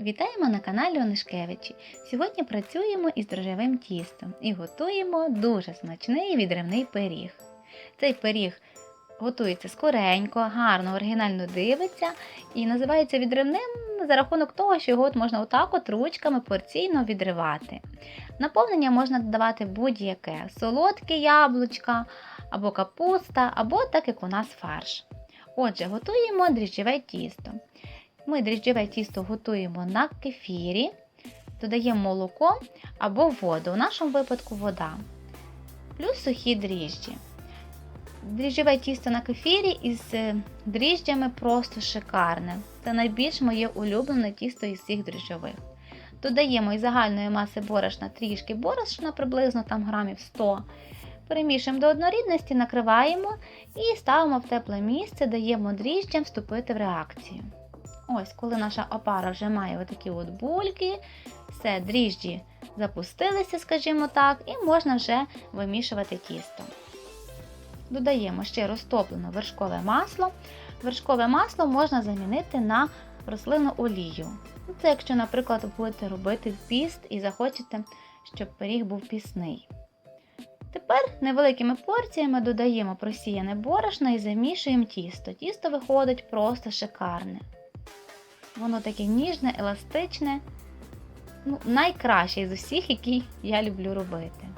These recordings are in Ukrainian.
Вітаємо на каналі Онишкевичі. Сьогодні працюємо із дрожжевим тістом і готуємо дуже смачний відривний пиріг. Цей пиріг готується скоренько, гарно, оригінально дивиться і називається відривним за рахунок того, що його от можна отак от ручками порційно відривати. Наповнення можна додавати будь-яке: солодке яблучка, або капуста, або так як у нас фарш. Отже, готуємо дріжджеве тісто. Ми дріжджеве тісто готуємо на кефірі, додаємо молоко або воду, у нашому випадку вода, плюс сухі дріжджі. Дріжджеве тісто на кефірі із е, дріжджами просто шикарне. Це найбільш моє улюблене тісто із всіх дріжджових. Додаємо із загальної маси борошна трішки борошна, приблизно там грамів 100 Перемішуємо до однорідності, накриваємо і ставимо в тепле місце, даємо дріжджам вступити в реакцію. Ось, коли наша опара вже має отакі от бульки, все, дріжджі запустилися, скажімо так, і можна вже вимішувати тісто. Додаємо ще розтоплене вершкове масло. Вершкове масло можна замінити на рослинну олію. Ну, Це якщо, наприклад, будете робити піст і захочете, щоб пиріг був пісний. Тепер невеликими порціями додаємо просіяне борошно і замішуємо тісто. Тісто виходить просто шикарне. Воно таке ніжне, еластичне, ну, найкраще з усіх, які я люблю робити.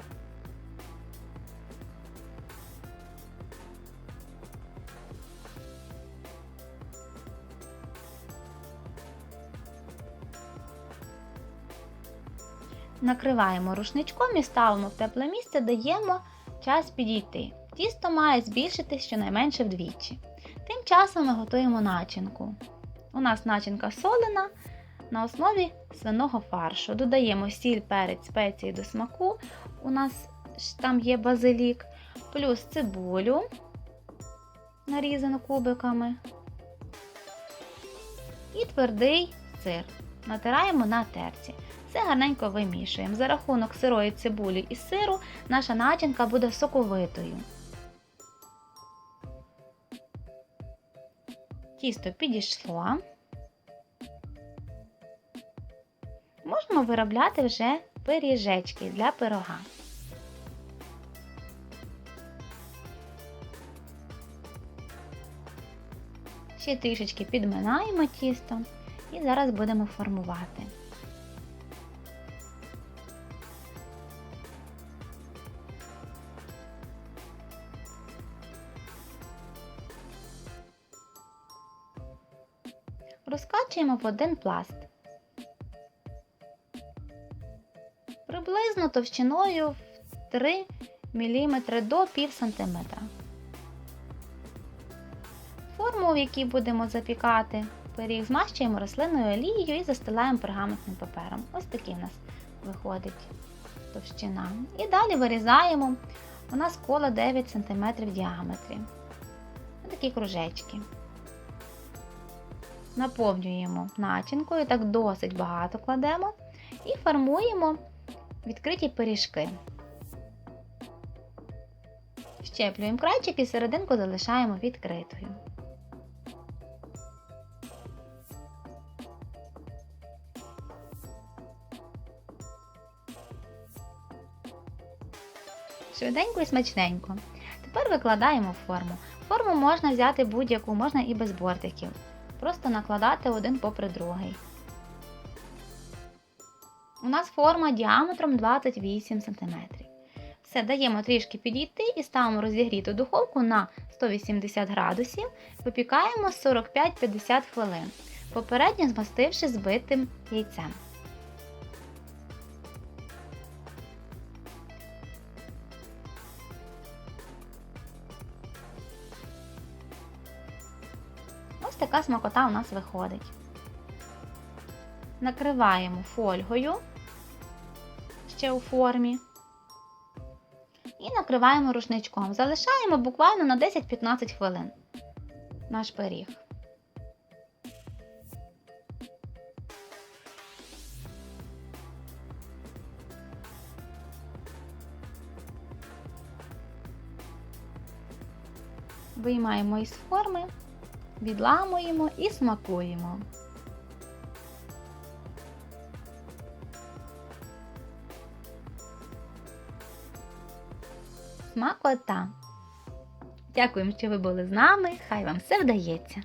Накриваємо рушничком і ставимо в тепле місце, даємо час підійти. Тісто має збільшитись щонайменше вдвічі. Тим часом ми готуємо начинку. У нас начинка солена на основі свиного фаршу. Додаємо сіль, перець, спеції до смаку. У нас там є базилік, плюс цибулю, нарізану кубиками. І твердий сир. Натираємо на терці. Все гарненько вимішуємо. За рахунок сирої цибулі і сиру наша начинка буде соковитою. Тісто підійшло. Можемо виробляти вже пиріжечки для пирога. Ще трішечки підминаємо тісто і зараз будемо формувати. Розкачуємо в один пласт. Приблизно товщиною в 3 мм до пів см. Форму, в якій будемо запікати пиріг, змащуємо рослинною олією і застилаємо пергаментним папером. Ось такий у нас виходить товщина. І далі вирізаємо. У нас коло 9 см в діаметрі. Ось такі кружечки. Наповнюємо начинкою, так досить багато кладемо, і формуємо відкриті пиріжки. Щеплюємо крайчик і серединку залишаємо відкритою. Швиденько і смачненько. Тепер викладаємо форму. Форму можна взяти будь-яку, можна і без бортиків. Просто накладати один попри другий. У нас форма діаметром 28 см. Все, даємо трішки підійти і ставимо розігріту духовку на 180 градусів, випікаємо 45-50 хвилин, попередньо змастивши збитим яйцем. Така смакота у нас виходить. Накриваємо фольгою ще у формі. І накриваємо рушничком. Залишаємо буквально на 10-15 хвилин наш пиріг. Виймаємо із форми відламуємо і смакуємо. Смакота! Дякуємо, що ви були з нами. Хай вам все вдається!